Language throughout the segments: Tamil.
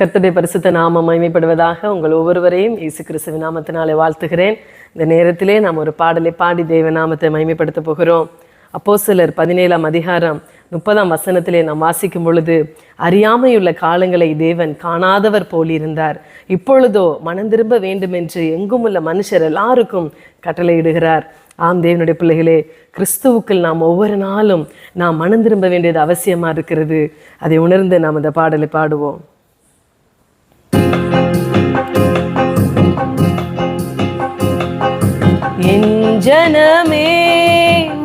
கர்த்தருடைய பரிசுத்த நாமம் மகிமைப்படுவதாக உங்கள் ஒவ்வொருவரையும் இயேசு கிறிஸ்துவ நாமத்தினாலே வாழ்த்துகிறேன். இந்த நேரத்திலே நாம் ஒரு பாடலை பாடி தேவ நாமத்தை மகிமைப்படுத்த போகிறோம். அப்போஸ்தலர் பதினேழாம் அதிகாரம் முப்பதாம் வசனத்திலே நாம் வாசிக்கும் பொழுது அறியாமையுள்ள காலங்களை தேவன் காணாதவர் போலிருந்தார் இப்பொழுதோ மனம் திரும்ப வேண்டும் என்று எங்கும் உள்ள மனுஷர் எல்லாருக்கும் கட்டளையிடுகிறார். ஆம் தேவனுடைய பிள்ளைகளே கிறிஸ்துவுக்குள் நாம் ஒவ்வொரு நாளும் நாம் மனம் திரும்ப வேண்டியது அவசியமாக இருக்கிறது. அதை உணர்ந்து நாம் அந்த பாடலை பாடுவோம். ஜனமே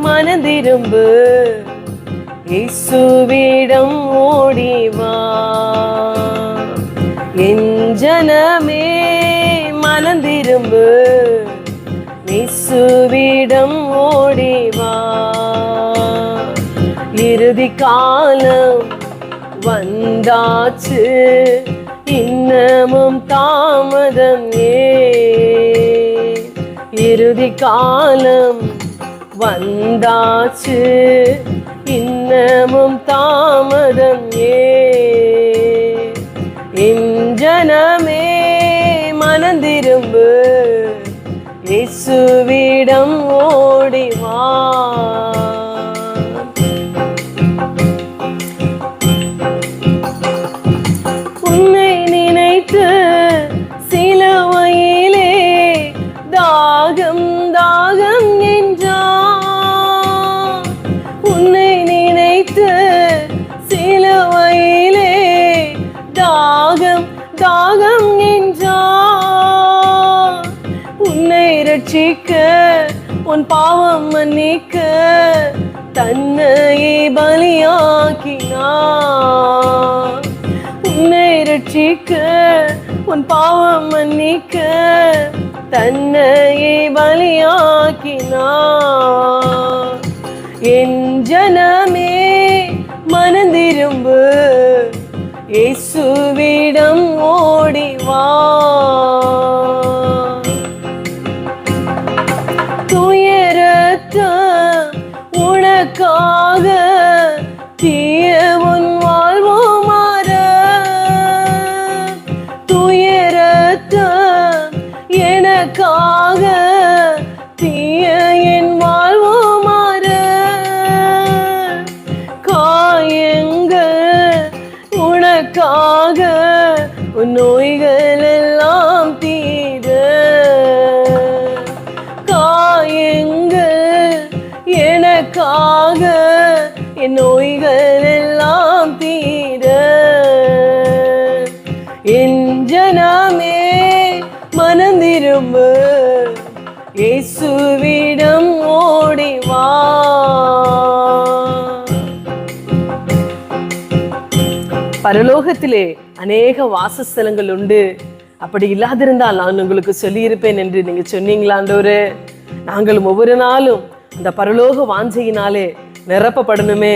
மனதிரும்பு. இசுவிடம் ஓடிவா என் ஜனமே மனதிரும்பு இசுவிடம் ஓடிவா இறுதி காலம் வந்தாச்சு இன்னமும் தாமதம் ஏ இறுதி காலம் வந்தாச்சு. இன்னமும் தாமதம் ஏன் என் மனந்திரும்பு. இசுவிடம் ஓடிவா தாகம் தாகம் உன்னை ரட்சிக்க உன் பாவம் மன்னிக்க தன்னையே பலியாக்கினான் உன்னை ரட்சிக்க உன் பாவம் மன்னிக்க தன்னையே பலியாக்கினான் என் ஜனமே மனந்திரும்பு இயேசுவே உனக்காக என் நோய்கள் எல்லாம் தீர. என் ஜனமே மனந்திரும்பு இயேசுவிடம் ஓடி வா. பரலோகத்திலே அநேக வாசஸ்தலங்கள் உண்டு. அப்படி இல்லாதிருந்தால் நான் உங்களுக்கு சொல்லியிருப்பேன் என்று நீங்கள் சொன்னீங்களாண்டோரு நாங்களும் ஒவ்வொரு நாளும் இந்த பரலோக வாஞ்சையினாலே நிரப்பப்படணுமே.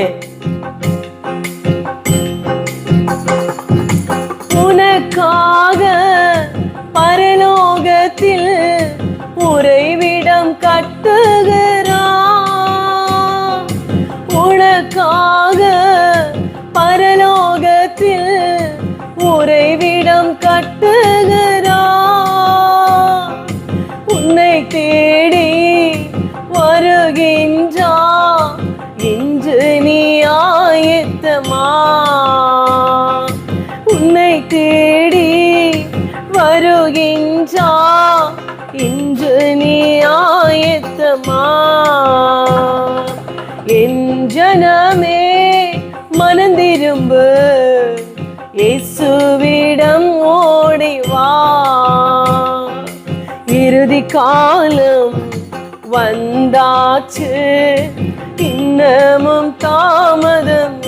உனக்காக பரலோகத்தில் உறைவிடம் கட்டுகிறா. உனக்காக பரலோகத்தில் உறைவிடம் கட்டு தேடி வருகின்றா. இன்று நீ ஆயத்தமா? என் ஜனமே மனந்திரும்பு. இயேசுவிடம் ஓடிவா இறுதி காலம் வந்தாச்சு. இன்னமும் தாமதம்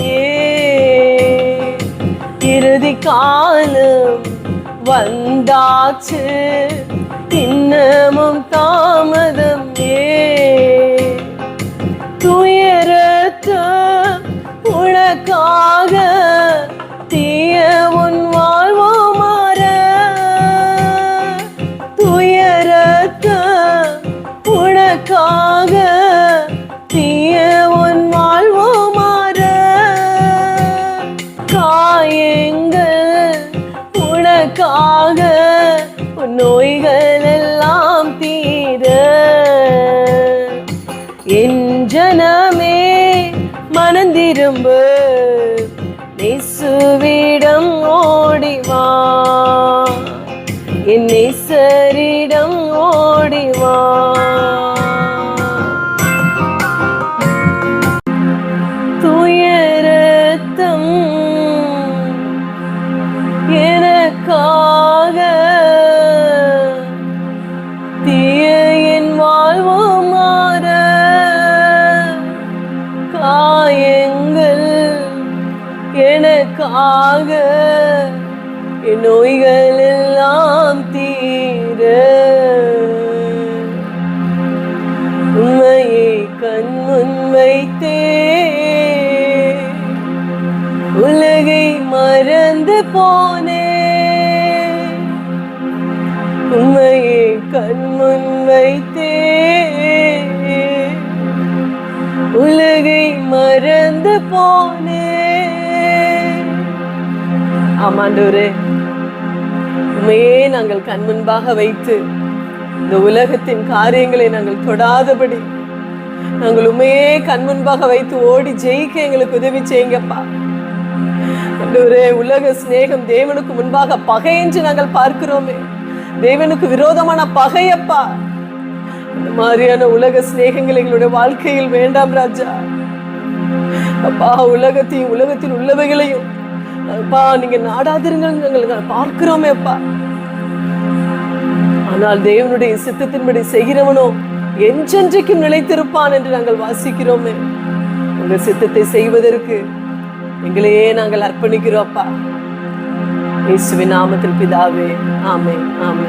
வந்தாச்சு. இன்னமும் தாமதம் ஏன் துயரத்த உனக்காக தீய உன் வாழ்வோ மாற. துயரத்த உனக்காக திரும்பு. நெசுவிடம் ஓடிவா என்னை சரிடம் ஓடிவா துயரத்தம் எனக்காக எனக்காக என் நோய்கள் எல்லாம் தீர உண்மையை கண் முன் வைத்தே. உலகை மறந்து போனே. உண்மையை கண் முன் வைத்தே. உலகை மறந்து போனே. ஆமாண்டவரே. உண்மையே நாங்கள் கண் முன்பாக வைத்து இந்த உலகத்தின் காரியங்களை நாங்கள் தொடாதபடி நாங்கள் உண்மையே கண் முன்பாக வைத்து ஓடி ஜெயிக்க எங்களுக்கு உதவி செய்யுங்கப்பா. ஆண்டவரே உலக சிநேகம் தேவனுக்கு முன்பாக பகை என்று நாங்கள் பார்க்கிறோமே. தேவனுக்கு விரோதமான பகையப்பா. இந்த மாதிரியான உலக சிநேகங்கள் எங்களுடைய வாழ்க்கையில் வேண்டாம் ராஜா. அப்பா உலகத்தையும் உலகத்தில் உள்ளவைகளையும் அப்பா நீங்க நாடாதிருங்கள் நாங்கள் பார்க்கிறோமே அப்பா. ஆனால் தேவனுடைய சித்தத்தின்படி செய்கிறவனோ என்றென்றைக்கும் நிலைத்திருப்பான் என்று நாங்கள் வாசிக்கிறோமே. உங்க சித்தத்தை செய்வதற்கு எங்களையே நாங்கள் அர்ப்பணிக்கிறோம் அப்பா. இயேசுவின் நாமத்தில் பிதாவே ஆமே ஆமே